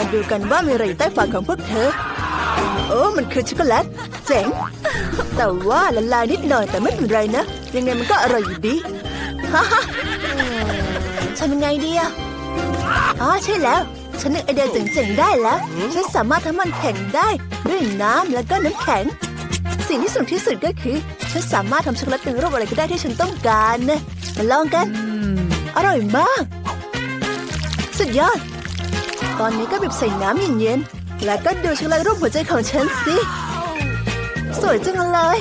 มาดูกันว่ามีอะไรอยู่ใต้ฝาของพวกเธอ โอ้มันคือช็อกโกแลตเจ๋ง แต่ว่าละลายนิดหน่อยแต่ไม่เป็นไรนะ ยังไงมันก็อร่อยอยู่ดีฮ่าฮ่าทำยังไงดีอะอ๋อใช่แล้ว ฉันนึกไอเดียเจ๋งๆได้แล้ว ฉันสามารถทำมันแข็งได้ด้วยน้ำแล้วก็น้ำแข็ง สิ่งที่สนุกที่สุดก็คือ ฉันสามารถทำช็อกโกแลตเป็นรูปอะไรก็ได้ที่ฉันต้องการนะมาลองกัน อร่อยมาก สุดยอด ตอนนี้ก็บีบใส่น้ำเย็นๆแล้วก็ดูช็อกโกแลรูปหัวใจของฉันสิ สวยจังเลย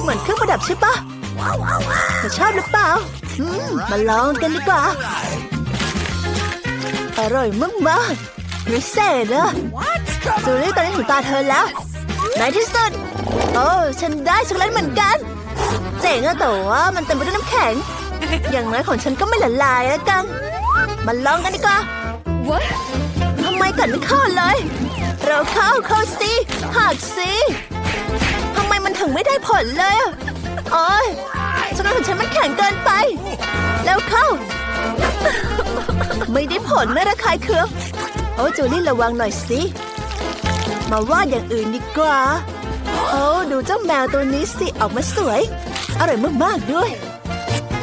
เหมือนเครื่องประดับใช่ปะเธอชอบหรือเปล่าอืมมาลองกันดีกว่า อร่อยมากๆพิเศษอะจูลี่ตอนนี้ถึงตาเธอแล้วในที่สุด โอ้ฉันได้ช็อกโกแลตเหมือนกัน เจ๋งอะแต่ว่ามันเต็มไปด้วยน้ำแข็ง อย่างน้อยของฉันก็ไม่ละลายแล้วกัน มาลองกันดีกว่า What? ทำไมกัดไม่เข้าเลย เราเข้าเข้าสิหักสิทำไมมันถึงไม่ได้ผลเลยอะโอ้ยช็อกโกแลตของฉันมันแข็งเกินไป แล้วเข้า ไม่ได้ผลไม่ระคายเคืองโอ้จูลี่ระวังหน่อยสิ มาวาดอย่างอื่นดีกว่า โอ้ดูเจ้าแมวตัวนี้สิออกมาสวย อร่อยมากๆด้วย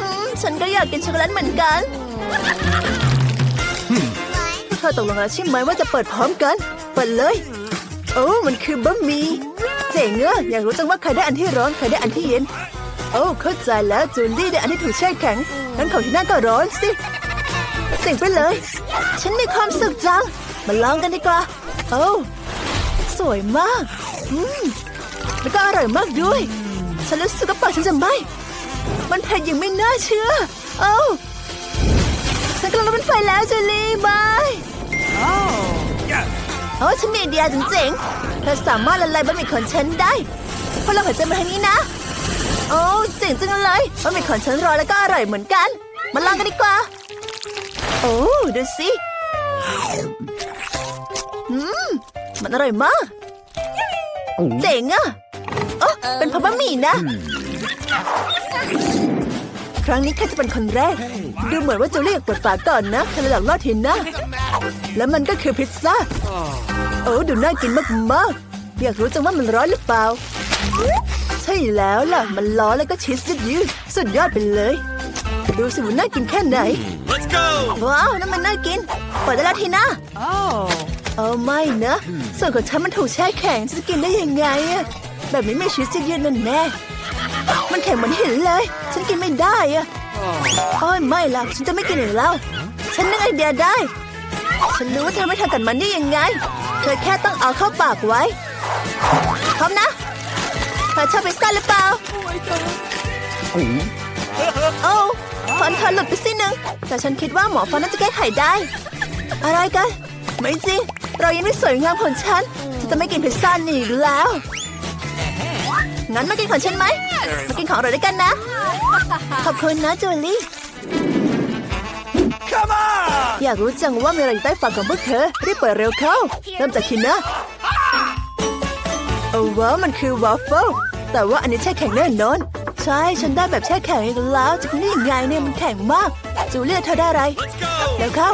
อืมฉันก็อยากกินช็อกโกแลตเหมือนกันพวก เธอตกลงแล้วใช่ไหมว่าจะเปิดพร้อมกัน เปิดเลย โอ้มันคือบะหมี่เจ๋งอะอยากรู้จังว่าใครได้อันที่ร้อนใครได้อันที่เย็น โอ้เข้าใจแล้วจูลี่ได้อันที่ถูกแช่แข็งงั้นของที่นั่นก็ร้อนสิเจ๋งไปเลย ฉันมีความสุขจัง มาลองกันดีกว่า โอ้สวยมาก อืมแล้วก็อร่อยมากด้วย ฉันรู้สึกว่าปากฉันจะไหมมันเผ็ดอย่างไม่น่าเชื่อโอ้ฉันกำลังเป็นไฟแล้วจูลี่บาย โอ้ฉันมีไอเดียจริงๆเธอสามารถละลายบะหมี่ของฉันได้พวกเราหัวใจมาทางนี้นะ โอ้เจ๋งจังเลยบะหมี่ของฉันร้อนแล้วก็อร่อยเหมือนกัน มาลองกันดีกว่า โอ้ดูสิอืมมันอร่อยมาก เจ๋งอะโอ้เป็นพะบะหมี่นะ ครั้งนี้ใครจะเป็นคนแรก ดูเหมือนว่าจะเรียกเปิดฝาก่อนนะเธอหลังลอดเห็นนะ แล้วมันก็คือพิซซ่า โอ้ดูน่ากินมากๆ อยากรู้จังว่ามันร้อนหรือเปล่า ใช่แล้วล่ะ มันร้อนแล้วก็ชีสยืดๆสุดยอดไปเลย ดูสิว่าน่ากินแค่ไหน Let's go! ว้าวนั่นมันน่ากินเปิดได้แล้วทีนะ Oh. เอาไม่นะ ส่วนของฉันมันถูกแช่แข็งจะกินได้ยังไงอะแบบนี้ไม่ชีสยืดๆนั่นแน่มันแข็งเหมือนหินเลย ฉันกินไม่ได้อะโอ้ยไม่ล่ะ ฉันจะไม่กินอีกแล้ว ฉันนึกไอเดียได้ ฉันรู้ว่าเธอไม่ทำกับมันได้ยังไง เธอแค่ต้องเอาเข้าปากไว้ พร้อมนะเธอชอบพิซซ่าหรือเปล่า โอ้ฟันเธอหลุดไปสิหนึ่งแต่ฉันคิดว่าหมอฟันน่าจะแก้ไขได้ อะไรกัน ไม่จริง เรายังไม่สวยงามของฉันฉันจะไม่กินพิซซ่านี่อีกแล้ว งั้นมากินของฉันไหม มากินของอร่อยด้วยกันนะ ขอบคุณนะจูลี่ Come on! อยากรู้จังว่ามีอะไรอยู่ใต้ฝาของพวกเธอ รีบเปิดเร็วเข้า เริ่มจากคินนะโอ้ว้าวมันคือวอฟเฟิลแต่ว่าอันนี้แช่แข็งแน่นอน ใช่ ฉันได้แบบแช่แข็งอีกแล้วจะนี่ยังไงเนี่ยมันแข็งมาก จูเลียเธอได้อะไร Let's go! เร็วเข้า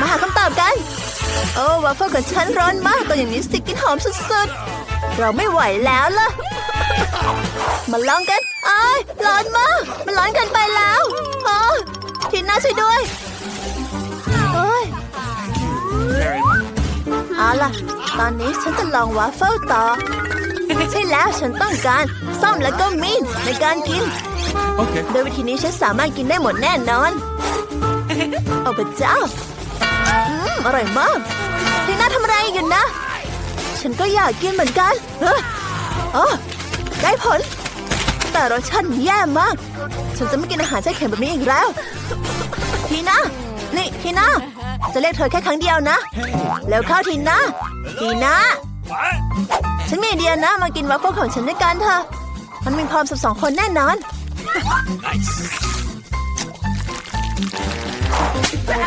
มาหาคำตอบกัน โอ้วาฟเฟิลของฉันร้อนมากตอนอย่างนี้สิกลินหอมสุดๆ เราไม่ไหวแล้วล่ะ มาลองกันอ้ายร้อนมาก มันร้อนเกินไปแล้วอ๋อ ทีน่าช่วยด้วยโอ้ยเอาล่ะ ตอนนี้ฉันจะลองวาฟเฟิลต่อ ใช่แล้วฉันต้องการซ่อมและก็มีดในการกิน Okay. โดยวิธีนี้ฉันสามารถกินได้หมดแน่นอนโอ้พระเจ้าอืมอร่อยมากทีน่าทำอะไรอยู่นะ ฉันก็อยากกินเหมือนกันเฮ้ยอ๋อได้ผล แต่รสชาติแย่มาก ฉันจะไม่กินอาหารแช่แข็งแบบนี้อีกแล้ว ทีน่านี่ทีน่าจะเรียกเธอแค่ครั้งเดียวนะ แล้วเข้าทีน่าทีน่าฉันมีไอเดียนะ มากินวัฟเฟิลของฉันด้วยกันเถอะ มันมีความสุขสองคนแน่นอน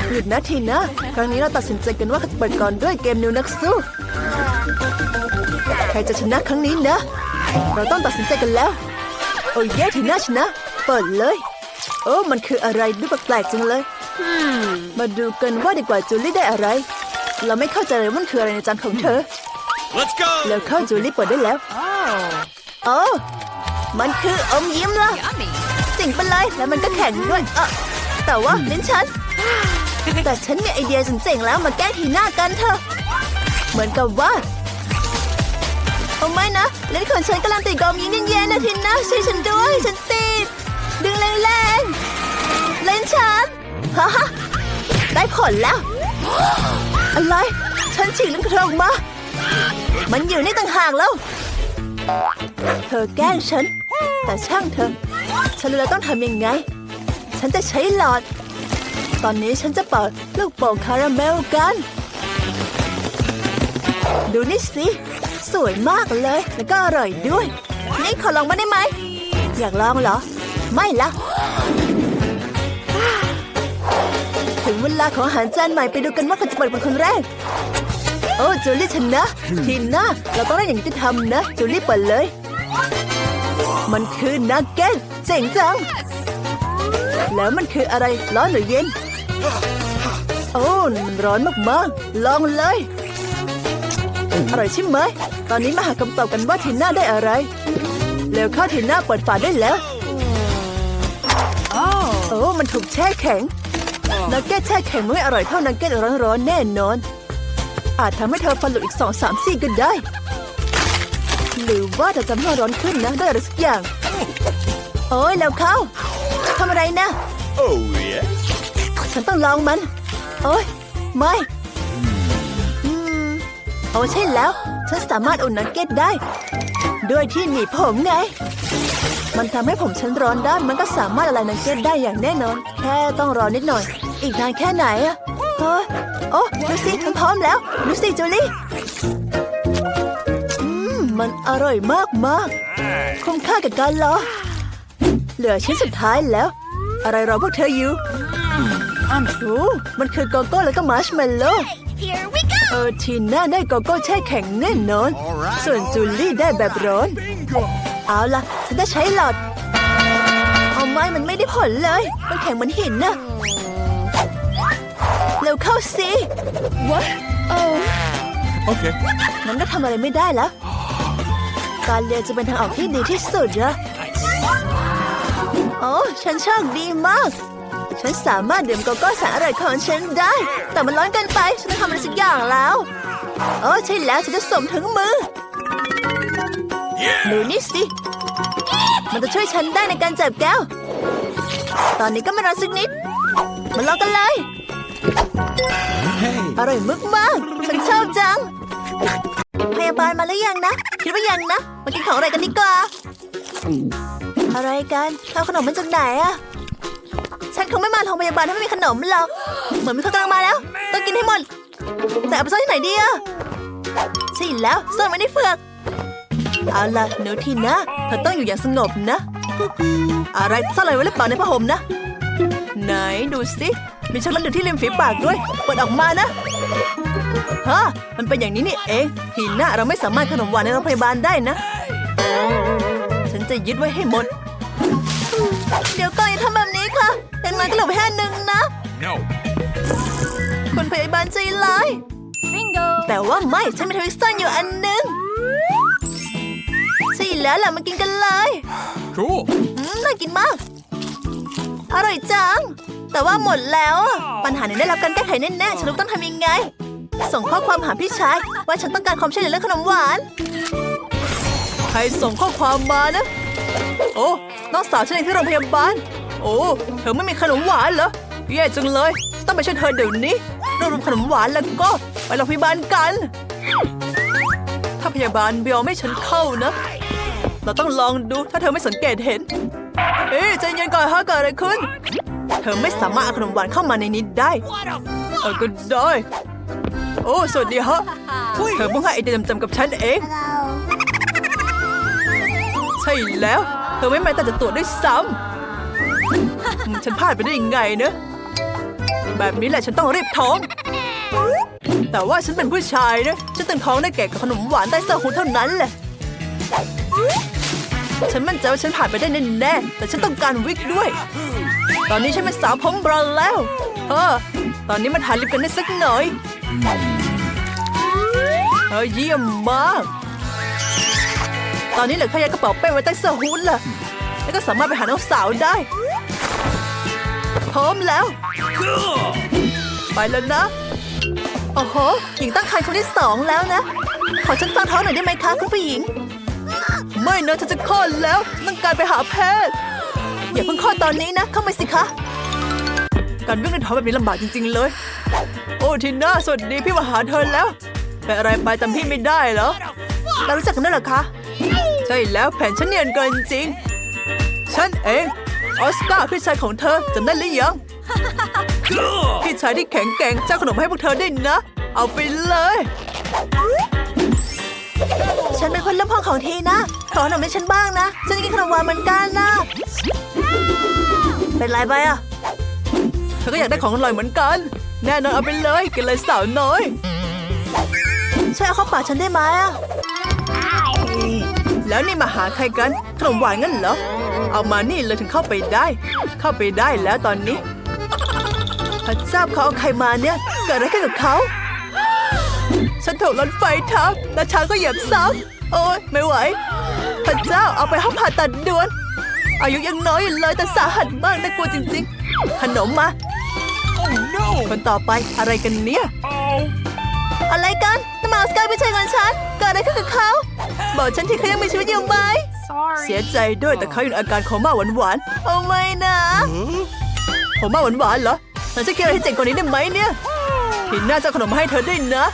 หยุดนะทีนะ ครั้งนี้เราตัดสินใจกันว่าจะเปิดก่อนด้วยเกมนิวนักสู้ ใครจะชนะครั้งนี้นะ เราต้องตัดสินใจกันแล้ว โอ้ยเย่ทีน่าชนะ เปิดเลยโอ้มันคืออะไรดูแปลกๆจังเลยมาดูกันว่าดีกว่าจูลี่ได้อะไร เราไม่เข้าใจเลยว่ามันคืออะไรในจานของเธอ Let's go. แล้วเข้าจูลี่เปิดได้แล้วโอ้มันคืออมยิ้มละสิ่งไปเลยแล้วมันก็แข็งด้วยเออแต่ว่าลิ้นฉัน แต่ฉันมีไอเดียเจ๋งๆแล้วมาแก้ทีหน้ากันเถอะ เหมือนกับว่าโอ้ไม่นะลิ้นของฉันกำลังติดกอมยิ้มเย็นๆนะทีน่าช่วยฉันด้วยฉันติดดึง แรงๆลิ้นฉันฮ่าฮ่าได้ผลแล้ว อะไร ฉันฉีกลิ้นของเธอออกมา มันอยู่ในต่างหากแล้ว เธอแกล้งฉัน แต่ช่างเธอ ฉันรู้แล้วต้องทำยังไง ฉันจะใช้หลอด ตอนนี้ฉันจะเปิดลูกโป่งคาราเมลกัน ดูนี่สิ สวยมากเลย แล้วก็อร่อยด้วย นี่ขอลองมาได้ไหม อยากลองเหรอ ไม่ละถึงเวลาของอาหารจานใหม่ไปดูกันว่าใครจะเปิดเป็นคนแรก โอ้จูลี่ชนะทีน่าเราต้องได้อย่างที่ทำนะจูลี่เปิดเลย มันคือนักเก็ตเจ๋งจัง แล้วมันคืออะไรร้อนหรือเย็น โอ้มันร้อนมากๆ ลองเลยอร่อยใช่ไหม ตอนนี้มาหาคำตอบกันว่าทีน่าได้อะไรเร็วเข้าทีน่าเปิดฝาได้แล้ว โอ้มันถูกแช่แข็งนักเก็ตแช่แข็งไม่อร่อยเท่านักเก็ตร้อนๆแน่นอน อาจทำให้เธอฟันหลุดอีกสองสามซี่ก็ได้ หรือว่าเธอจะไม่ร้อนขึ้นนะได้อะไรสักอย่าง โอ้ยแล้วเข้าทำอะไรนะ Oh yeah. ฉันต้องลองมัน โอ้ยไม่อืมโอ้ใช่แล้ว ฉันสามารถอุ่นนักเก็ตได้ ด้วยที่หนีบผมไง มันทำให้ผมฉันร้อนได้มันก็สามารถละลายนักเก็ตได้อย่างแน่นอน แค่ต้องรอนิดหน่อย อีกนานแค่ไหนอะเฮ้โอ้ดูสิมันพร้อมแล้วดูสิจูลี่อืมมันอร่อยมากมากคุ้มค่ากับการรอ เหลือชิ้นสุดท้ายแล้ว อะไรรอพวกเธออยู่อ้ามันคือโกโก้แล้วก็มาร์ชเมลโล่ เออทีน่าได้โกโก้แช่แข็งแน่นอน ส่วนจูลี่ได้แบบร้อน Bingo. เอาล่ะ ฉันจะใช้หลอด เอาไม่มันไม่ได้ผลเลย มันแข็งเหมือนหินน่ะเร็วเข้าสิ What? Oh. Okay. นั้นก็ทำอะไรไม่ได้แล้ว การเรียนจะเป็นทางออกที่ดีที่สุดนะโอ้ฉันโชคดีมาก ฉันสามารถดื่มโกโก้แสนอร่อยของฉันได้ แต่มันร้อนเกินไป ฉันต้องทำอะไรสักอย่างแล้วโอ้ใช่แล้ว ฉันจะสวมถึงมือดู Yeah. นี่สิ มันจะช่วยฉันได้ในการจับแก้ว ตอนนี้ก็ไม่รอสักนิด มาลองกันเลย Hey. อร่อยมากมากๆฉันชอบจัง พยาบาลมาหรือยังนะ คิดว่ายังนะ มากินของอะไรกันดีกว่า อะไรกันเอาขนมมาจากไหนอะ ฉันคงไม่มาโรงพยาบาลถ้าไม่มีขนมหรอก เหมือนมีคนกำลังมาแล้ว ต้องกินให้หมด แต่เอาไปซ่อนที่ไหนดีอะใช่แล้วซ่อนไว้ในเฟือก เอาล่ะหนูทีนะเธอต้องอยู่อย่างสงบนะ อะไรซ่อนอะไรไว้หรือเปล่าในผ้าห่มนะ ไหนดูสิ มีช็อกโกแลตอยู่ที่ริมฝีปากด้วย เปิดออกมานะฮะมันเป็นอย่างนี้นี่เองทีน่าเราไม่สามารถขนมหวานในโรงพยาบาลได้นะ ฉันจะยึดไว้ให้หมด เดี๋ยวก่อนอย่าทำแบบ นี้ค่ะอย่างน้อยก็หลบแค่หนึ่งนะ No. คุณพยาบาลใจร้าย Bingo! แต่ว่าไม่ฉันมีทวิสตันอยู่อันหนึ่งใช่แล้วล่ะมากินกันเลย Cool. อืมน่ากินมาก อร่อยจัง แต่ว่าหมดแล้วอะปัญหานี้ได้รับการแก้ไขแน่ๆ ฉันรู้ต้องทำยังไง ส่งข้อความหาพี่ชาย ว่าฉันต้องการความช่วยเหลือเรื่องขนมหวาน ใครส่งข้อความมานะ โอ้ น้องสาวฉันเองที่โรงพยาบาล โอ้ เธอไม่มีขนมหวานเหรอ แย่จังเลย ต้องไปช่วยเธอเดี๋ยวนี้รวบรวมขนมหวานแล้วก็ไปโรงพยาบาลกัน ถ้าพยาบาลไม่ยอมให้ฉันเข้านะ เราต้องลองดูถ้าเธอไม่สังเกตเห็น เอ๊ะใจเย็นก่อนฮะเกิดอะไรขึ้น เธอไม่สามารถเอาขนมหวานเข้ามาในนี้ได้ เออก็ได้ โอ้ สวัสดีฮะ เธอเพิ่งให้ไอเดียจำๆกับฉันเอง ใช่แล้ว เธอไม่แม้แต่จะตรวจด้วยซ้ำอืม ฉันพลาดไปได้ยังไงเนอะแบบนี้แหละฉันต้องรีบท้อง แต่ว่าฉันเป็นผู้ชายนะฉันต้องท้องได้แก่กับขนมหวานใต้เสื้อหูเท่านั้นแหละ ฉันมั่นใจว่าฉันผ่านไปได้แน่ๆแต่ฉันต้องการวิกด้วย ตอนนี้ฉันเป็นสาวผมบรอนซ์แล้ว เออ ตอนนี้มาทาลิปกันได้สักหน่อยเออเยี่ยมมาก ตอนนี้เหลือแค่ยัดกระเป๋าเป้ไว้ใต้เสื้อฮู้ดละแล้วก็สามารถไปหาน้องสาวได้ พร้อมแล้ว ไปแล้วนะ โอ้โห หญิงตั้งครรภ์คนที่สองแล้วนะ ขอฉันฟังท้องหน่อยได้ไหมคะคุณผู้หญิง ไม่นะฉันจะคลอดแล้วต้องการไปหาแพทย์ อย่าเพิ่งคลอดตอนนี้นะ เข้ามาสิคะ การวิ่งในท้องแบบนี้ลำบากจริง ๆ เลย โอ้ทีน่าสวัสดีพี่มาหาเธอแล้วเป็นอะไรไปจำพี่ไม่ได้เหรอเรารู้จักกันด้วยเหรอคะ ใช่แล้วแผนฉันเนียนเกินจริง ฉันเอง ออสการ์พี่ชายของเธอจำได้หรือยังพี่ชายที่แข็งแกร่งเจ้าขนมให้พวกเธอได้นะ เอาไปเลย ฉันเป็นคนเริ่มห้องของทีนะ ขอขนมให้ฉันบ้างนะ ฉันจะกินขนมหวานเหมือนกันนะ เป็นไรไปอะเธอก็อยากได้ของอร่อยเหมือนกัน แน่นอนเอาไปเลยกินเลยสาวน้อยช่วยเอาเข้าปากฉันได้ไหมอะแล้วนี่มาหาใครกันขนมหวานงั้นเหรอ เอามานี่เลยถึงเข้าไปได้ เข้าไปได้แล้วตอนนี้พระเจ้าเขาเอาใครมาเนี่ยเกิดอะไรขึ้นกับเขาฉันถูกรถไฟทับและช้างก็เหยียบซ้ำโอ๊ยไม่ไหวพระเจ้าเอาไปห้องผ่าตัดด่วน อายุยังน้อยอยู่เลยแต่สาหัสมากน่ากลัวจริงๆ ขนมมา Oh no! คนต่อไปอะไรกันเนี่ย Oh! อะไรกันน้ำมาออสการ์ไม่ใช่เงินฉันเกิดอะไรขึ้นกับเขา บอกฉันทีเขายังมีชีวิตอยู่ไหม เสียใจด้วยแต่เขาอยู่ในอาการโคม่าหวานๆโอ้ไม่นะ Huh? โคม่าหวานๆเหรอเราจะกินอะไรที่เจ๋งกว่านี้ได้ไหมเนี่ยหินหน้าจะเอาขนมมาให้เธอด้วยนะ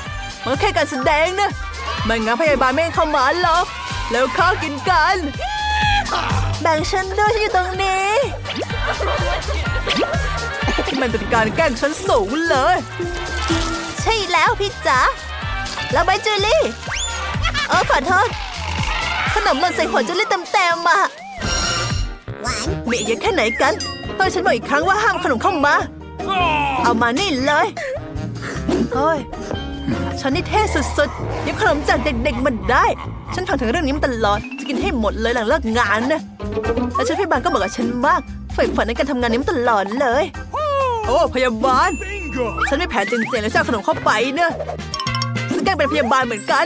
มันก็แค่การแสดงนะไม่งั้นพยาบาลไม่ให้เข้ามาหรอกแล้วข้าวกินกันแบ่งฉันด้วยฉันอยู่ตรงนี้มันเป็นการแกล้งฉันสูงเลย ใช่แล้วพี่จ๋าแล้วใบจูลี่ เออขอโทษข นมหล่นใส่หัวจูลี่เต็มๆอะมีเยอะแค่ไหนกันต้องให้ฉันบอกอีกครั้งว่าห้ามขนมเข้ามา เอามานี่เลยเฮ้ยฉันนี่เท่สุดๆยิบขนมจากเด็กๆมันได้ ฉันฟังถึงเรื่องนี้มาตลอด จะกินให้หมดเลยหลังเลิกงานนะแล้วฉันพยาบาลก็บอกกับฉันมากใฝ่ฝันในการทำงานนี้มาตลอดเลย โอ้พยาบาล Bingo! ฉันไม่แผนจริงๆแล้วจะเอาขนมเข้าไปเนอะฉันแกล้งเป็นพยาบาลเหมือนกัน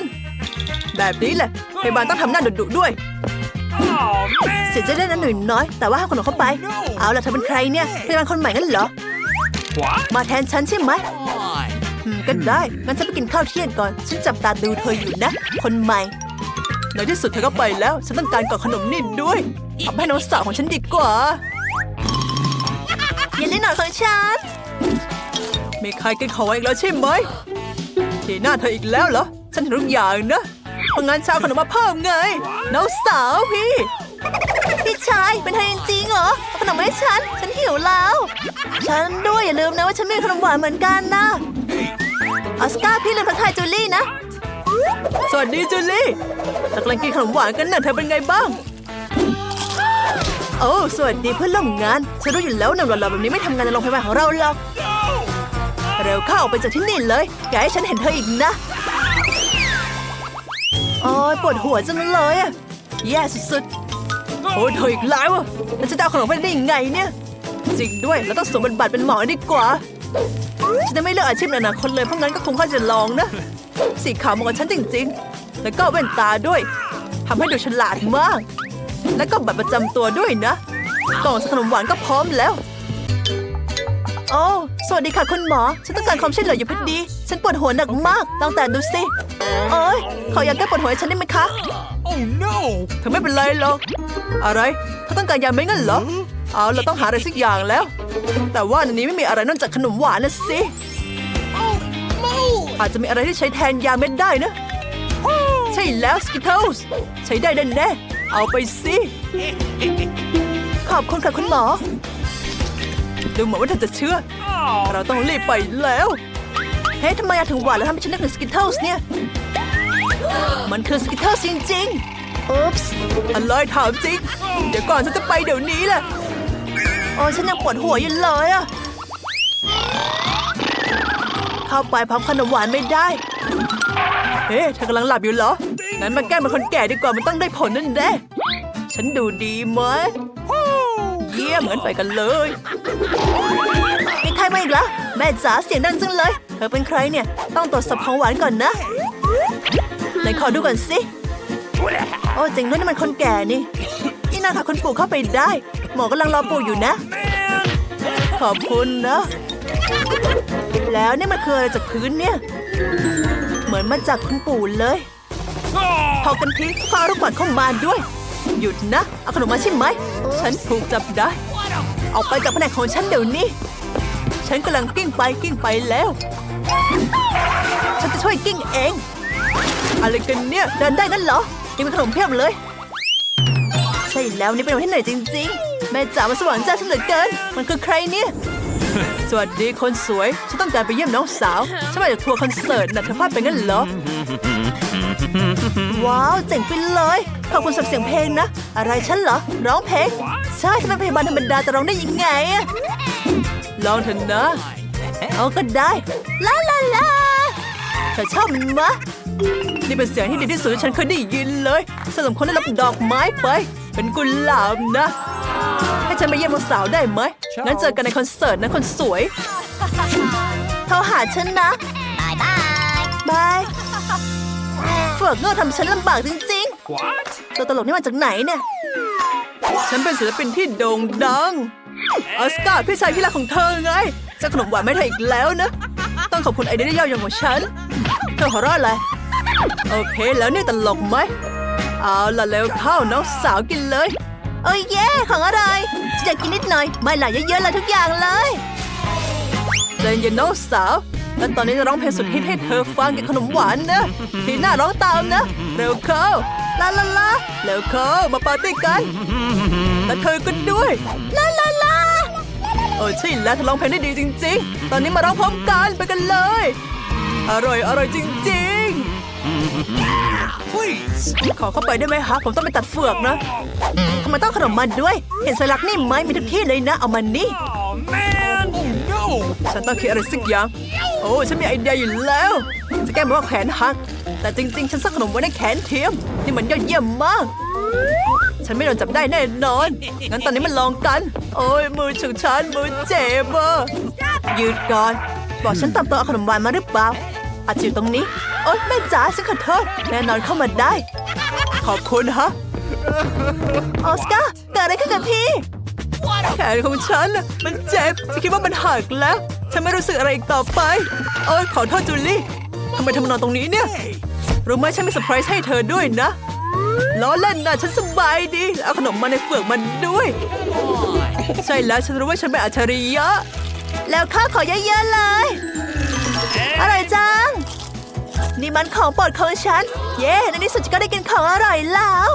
แบบนี้แหละพยาบาลต้องทำหน้าดุๆด้วย Oh เสียใจได้นะหน่อยน้อย แต่ว่าให้ขนมเข้าไป เอาล่ะเธอเป็นใครเนี่ยพยาบาลคนใหม่งั้นเหรอ What? มาแทนฉันใช่ไหม Fine. อืมก็ได้ งั้นฉันไปกินข้าวเที่ยงก่อน ฉันจับตาดูเธออยู่นะ คนใหม่ในที่สุดเธอก็ไปแล้ว ฉันต้องการกล่องขนมนี่ด้วยเอาไปให้น้องสาวของฉันดีกว่าเย็นนิดหน่อยของฉัน มีใครกินของไว้อีกแล้วใช่ไหมทีหน้าเธออีกแล้วเหรอ ฉันเห็นทุกอย่างนะ เพราะงั้นเช้าขนมมาเพิ่มไงน้องสาวพี่ พี่ชายเป็นเธอจริงๆเหรอเอาขนมมาให้ฉัน ฉันหิวแล้ว ฉันด้วยอย่าลืมนะว่าฉันมีขนมหวานเหมือนกันนะ ออสการ์พี่ลืมทักทายจูลี่นะ สวัสดีจูลี่เรากำลังกินขนมหวานกันน่ะเธอเป็นไงบ้าง โอ้ สวัสดีเพื่อนร่วมงาน ฉันรู้อยู่แล้วหนุ่มหล่อๆแบบนี้ไม่ทำงานในโรงพยาบาลของเราหรอก เร็วเข้าออกไปจากที่นี่เลย อย่าให้ฉันเห็นเธออีกนะ โอ้ยปวดหัวจังเลยอะแย่สุดๆโอ้ยเธออีกแล้วอะแล้วจะเอาขนมไปได้ยังไงเนี่ย จริงด้วยเราต้องสวมบทบาทเป็นหมอดีกว่าฉันจะไม่เลือกอาชีพในอนาคตเลยเพราะงั้นก็คงค่อยจะลองนะ สีขาวเหมาะกับฉันจริง ๆ แล้วก็แว่นตาด้วยทำให้ดูฉลาดมาก แล้วก็บัตรประจำตัวด้วยนะกล่องขนมหวานก็พร้อมแล้ว โอ้สวัสดีค่ะคุณหมอ ฉันต้องการความช่วยเหลืออยู่พอดี ฉันปวดหัวหนักมากลองแต่ดูสิโอ้ยขอยาแก้ปวดหัวให้ฉันได้ไหมคะ Oh no! เธอไม่เป็นไรหรอก อะไรเธอต้องการยาไหมงั้นเหรอ เอาเราต้องหาอะไรสักอย่างแล้ว แต่ว่าในนี้ไม่มีอะไรนอกจากขนมหวานนะสิ อาจจะมีอะไรที่ใช้แทนยาเม็ดได้นะ ใช่แล้วสกิทเทิลส์ใช้ได้แน่ๆเอาไปสิ ขอบคุณค่ะคุณหมอ ดูเหมือนว่าเธอจะเชื่อ Oh, เราต้องรีบไปแล้ว เฮ้ยทำไมอะถึงหวานแล้วทำให้ฉันนึกถึงสกิทเทิลส์เนี่ย มันคือสกิทเทิลส์จริงๆอุ๊ปส์อะไรถามจริง เดี๋ยวก่อนฉันจะไปเดี๋ยวนี้แหละโอ้ยฉันยังปวดหัวอยู่เลยอะเข้าไปพร้อมขนมหวานไม่ได้ เฮ้เธอกำลังหลับอยู่เหรองั้นมาแกล้งเป็นคนแก่ดีกว่ามันต้องได้ผลนั่นแน่ฉันดูดีไหม เยี่ยมงั้นไปกันเลยมีใครมาอีกแล้วแม่จ๋าเสียงดังจังเลย เธอเป็นใครเนี่ย ต้องตรวจสอบของหวานก่อนนะไหนขอดูก่อนสิ โอ้เจ๋งด้วยนี่มันคนแก่นี่นี่นาค่ะคุณปู่เข้าไปได้ หมอกำลังรอปู่อยู่นะ ขอบคุณนะ แล้วนี่มันคืออะไรจากพื้นเนี่ย เหมือนมาจากคุณปู่เลย พอกันทีพาลูกบอลเข้ามาด้วย หยุดนะ เอาขนมมาใช่ไหม ฉันถูกจับได้ ออกไปจากแผนกของฉันเดี๋ยวนี้ ฉันกำลังกิ้งไปกิ้งไปแล้ว ฉันจะช่วยกิ้งเอง อะไรกันเนี่ยเดินได้งั้นเหรอยังมีขนมเพียบเลย ใช่แล้วนี่เป็นวันที่ไหนจริง ๆ แม่จ๋ามาสว่างจ้าฉันเหลือเกิน มันคือใครเนี่ย สวัสดีคนสวย ฉันต้องการไปเยี่ยมน้องสาว ฉันมาจากทัวร์คอนเสิร์ตนะเธอพลาดไปงั้นเหรอ ว้าว เจ๋งไปเลย ขอบคุณสำหรับเสียงเพลงนะ อะไรฉันเหรอ ร้องเพลง ใช่ฉันเป็นพยาบาลธรรมดาจะร้องได้ยังไงอะลองเถอะนะ เอาก็ได้ ลาลาลาเธอชอบมันมะนี่เป็นเสียงที่ดีที่สุดที่ฉันเคยได้ยินเลยสำหรับคนได้รับดอกไม้ไป เป็นกุหลาบนะ ให้ฉันไปเยี่ยมน้องสาวได้ไหมงั้นเจอกันในคอนเสิร์ตนะคนสวยโทรหาฉันนะ Bye bye. บายเฟือ กโง่ทำฉันลำบากจริง What? ๆตัวตลกนี่มาจากไหนเนี่ย ฉันเป็นศิลปินที่โด่งดัง ออสการ์พี่ชายที่รักของเธอไงจะขนมหวานไม่เธออีกแล้วนะ ต้องขอบคุณไอเดียที่เย่าอย่างของฉัน เธอหัวเราะอะไร โอเคแล้วนี่ตลกไหม เอาล่ะแล้วเข้าน้องสาวกินเลย โอ้ยเย่ของอะไรฉันอยากกินนิดหน่อย ไม่หลายเยอะๆเลยทุกอย่างเลยใจเย็นน้องสาว และตอนนี้จะร้องเพลงสุดฮิตให้เธอฟังกับขนมหวานนะทีหน้าร้องตามนะ เร็วเข้าลาลาลาเร็วเข้ามาปาร์ตี้กันและเธอก็ด้วยลาลาลาโอ้ใช่แล้วเธอร้องเพลงได้ดีจริง ๆ ตอนนี้มาร้องพร้อมกันไปกันเลย อร่อยอร่อยจริง Please. ๆขอเข้าไปได้ไหมคะผมต้องไปตัดเฟือกนะทำไมต้องขนมมันด้วย เห็นสลักนี่ไหมมีทุกที่เลยนะ เอามันนี่ ฉันต้องคิดอะไรสักอย่าง โอ้ฉันมีไอเดียอยู่แล้ว จะแกล้งบอกว่าแขนหัก แต่จริงๆ ฉันซักขนมไว้ในแขนเทียม นี่มันยอดเยี่ยมมาก ฉันไม่โดนจับได้แน่นอน งั้นตอนนี้มันลองกัน โอ้ยมือของฉันมือเจ็บอะยืดก่อน บอกฉันตามตัวเอาขนมหวานมาหรือเปล่าอาจจะอยู่ตรงนี้ โอ๊ยแม่จ๋าฉันขอโทษแน่นอนเข้ามาได้ ขอบคุณฮะ ออสการ์เกิดอะไรขึ้นกับพี่ แขนของฉันน่ะมันเจ็บฉันคิดว่ามันหักแล้ว ฉันไม่รู้สึกอะไรอีกต่อไปโอ้ขอโทษจูลี่ทำไมทำมานอนตรงนี้เนี่ย รู้ไหมฉันมีเซอร์ไพรส์ให้เธอด้วยนะล้อเล่นนะฉันสบายดี แล้วเอาขนมมาในเฟือกมันด้วย ใช่แล้วฉันรู้ว่าฉันเป็นอัจฉริยะ แล้วข้าขอเยอะๆเลยอะไรจัง นี่มันของโปรดของฉัน เย้ในที่สุดฉันก็ได้กินของอร่อยแล้ว